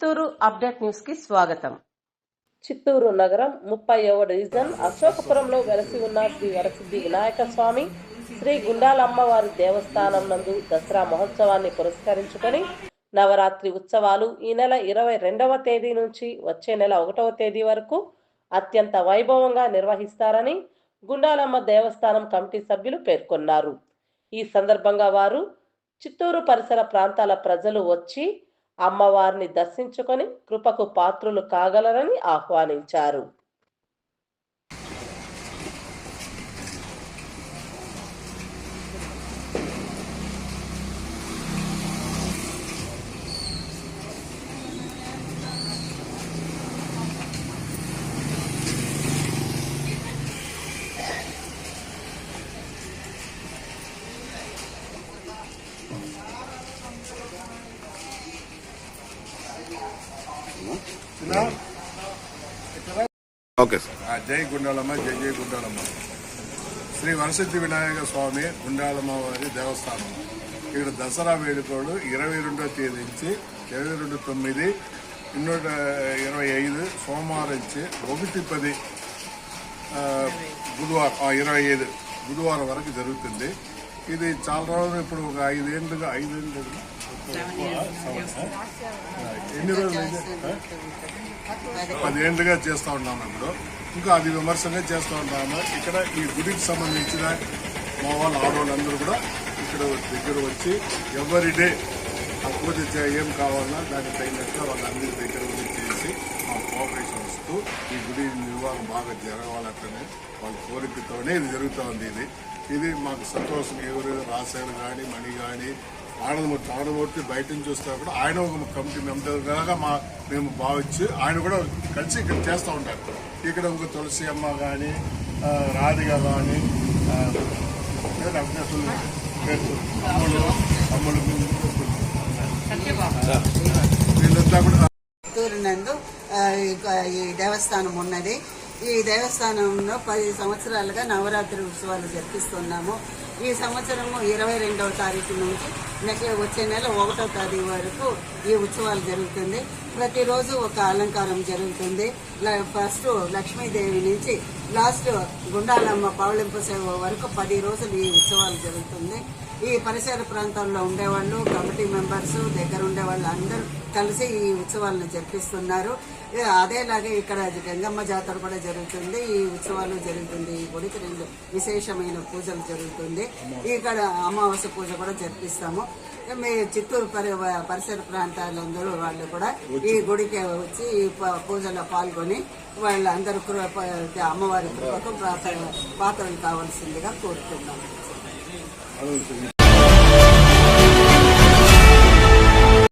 Chittoor update న్యూస్కి స్వాగతం. చిత్తూరు నగరం ముప్పైవ డివిజన్ అశోకపురంలో వెలసి ఉన్న శ్రీ వరసిద్ధి వినాయక స్వామి శ్రీ గుండాలమ్మవారి దేవస్థానం నందు దసరా మహోత్సవాన్ని పురస్కరించుకొని నవరాత్రి ఉత్సవాలు ఈ నెల ఇరవై రెండవ తేదీ నుంచి వచ్చే నెల ఒకటవ తేదీ వరకు అత్యంత వైభవంగా నిర్వహిస్తారని గుండాలమ్మ దేవస్థానం కమిటీ సభ్యులు పేర్కొన్నారు. ఈ సందర్భంగా వారు చిత్తూరు పరిసర ప్రాంతాల ప్రజలు వచ్చి అమ్మవారిని దర్శించుకొని కృపకు పాత్రులు కాగలరని ఆహ్వానించారు. Okay sir. ఆ, జై గుండాలమ్మ జై జై గుండాలమ్మ. శ్రీ వరసిద్ధి వినాయక స్వామి గుండాలమ్మ వారి దేవస్థానం. ఇక్కడ దసరా వేడుకలు ఇరవై రెండో తేదీ నుంచి ఇరవై రెండు తొమ్మిది ఇన్నూట ఇరవై ఐదు సోమవారం నుంచి ఒకటి పది బుధవారం ఇరవై ఐదు బుధవారం వరకు జరుగుతుంది. ఇది చాలా రోజులు ఇప్పుడు ఒక ఐదేళ్ళుగా ఐదేళ్ళు ఎన్ని రోజులు? పదేళ్ళుగా చేస్తూ ఉన్నాము ఇప్పుడు. ఇంకా అది విమర్శనే చేస్తూ ఉంటాము ఇక్కడ ఈ గుడికి సంబంధించిన మా వాళ్ళు ఆడవాళ్ళందరూ కూడా ఇక్కడ దగ్గర వచ్చి ఎవరి డే ఆ పూజ ఏం కావాలన్నా దానికి తగినట్టుగా వాళ్ళందరి దగ్గర ఉండి చేసి మా కోఆపరేషన్ ఇస్తూ ఈ గుడి నిర్వహణ బాగా జరగాలటనే వాళ్ళ కోరికతోనే ఇది జరుగుతూ ఉంది ఇది. ఇది మాకు సంతోషం. ఎవరు రాశారు కానీ మణి కానీ ఆనందమూర్తి ఆనందమూర్తి బయట నుంచి చూస్తే కూడా ఆయన ఒక కమిటీ మెంబర్గా మా మేము భావించి ఆయన కూడా కలిసి ఇక్కడ చేస్తూ ఉంటారు. ఇక్కడ ఒక తులసి అమ్మ కానీ రాధిక కానీ అమ్ములు అమ్ములు వీళ్ళంతా కూడా నందు దేవస్థానం ఉన్నది. ఈ దేవస్థానంలో పది సంవత్సరాలుగా నవరాత్రి ఉత్సవాలు జరిపిస్తున్నాము. ఈ సంవత్సరము ఇరవై రెండవ తారీఖు నుంచి నెక్స్ట్ వచ్చే నెల ఒకటో తారీఖు వరకు ఈ ఉత్సవాలు జరుగుతుంది. ప్రతిరోజు ఒక అలంకారం జరుగుతుంది. ఫస్ట్ లక్ష్మీదేవి నుంచి లాస్ట్ గుండాలమ్మ పౌళింపు సేవ వరకు పది రోజులు ఈ ఉత్సవాలు జరుగుతుంది. ఈ పరిసర ప్రాంతాల్లో ఉండేవాళ్ళు కమిటీ మెంబర్స్ దగ్గర ఉండేవాళ్ళు అందరూ కలిసి ఈ ఉత్సవాలను జరిపిస్తున్నారు. అదేలాగే ఇక్కడ గంగమ్మ జాతర కూడా జరుగుతుంది ఈ ఉత్సవాలు జరుగుతుంది ఈ గుడికి రెండు విశేషమైన పూజలు జరుగుతుంది. ఇక్కడ అమావాస్య పూజ కూడా జరిపిస్తాము. మీ చిత్తూరు పరి పరిసర ప్రాంతాలందరూ వాళ్ళు కూడా ఈ గుడికి వచ్చి ఈ పూజలో పాల్గొని వాళ్ళందరూ కృప అమ్మవారి కృపకు పాత్రలు కావాల్సిందిగా కోరుతున్నాము.